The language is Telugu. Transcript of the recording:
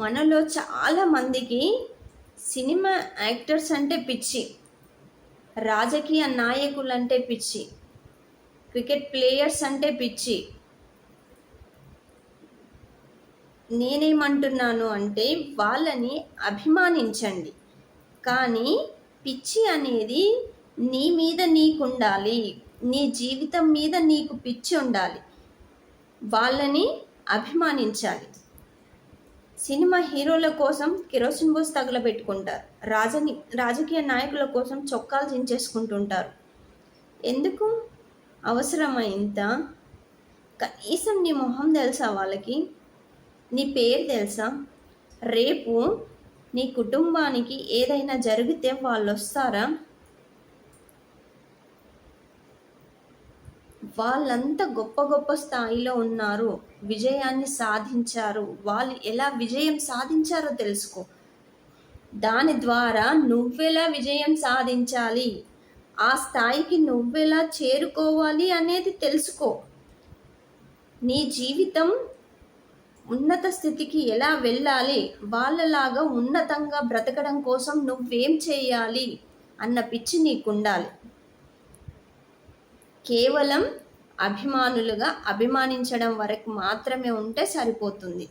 మనలో చాలా మందికి సినిమా యాక్టర్స్ అంటే పిచ్చి. రాజకీయ నాయకులు అంటే పిచ్చి. క్రికెట్ ప్లేయర్స్ అంటే పిచ్చి. నేనేమంటున్నాను అంటే వాళ్ళని అభిమానించండి. కానీ పిచ్చి అనేది నీ మీద నీకు ఉండాలి నీ జీవితం మీద నీకు పిచ్చి ఉండాలి. వాళ్ళని అభిమానించాలి. సినిమా హీరోల కోసం కిరోసిన్ బోస్ తగలబెట్టుకుంటారు. రాజని రాజకీయ నాయకుల కోసం చొక్కాలు చించేసుకుంటుంటారు. ఎందుకు? అవసరమా ఇంత కనీసం నీ మొహం తెలుసా వాళ్ళకి? నీ పేరు తెలుసా? రేపు నీ కుటుంబానికి ఏదైనా జరిగితే వాళ్ళు వస్తారా వాళ్ళంతా గొప్ప గొప్ప స్థాయిలో ఉన్నారు విజయాన్ని సాధించారు. వాళ్ళు ఎలా విజయం సాధించారో తెలుసుకో. దాని ద్వారా నువ్వెలా విజయం సాధించాలి? ఆ స్థాయికి నువ్వెలా చేరుకోవాలి అనేది తెలుసుకో. నీ జీవితం ఉన్నత స్థితికి ఎలా వెళ్ళాలి? వాళ్ళలాగా ఉన్నతంగా బ్రతకడం కోసం నువ్వేం చేయాలి? అన్న పిచ్చి నీకుండాలి. కేవలం అభిమానులుగా అభిమానించడం వరకు మాత్రమే ఉంటే సరిపోతుంది.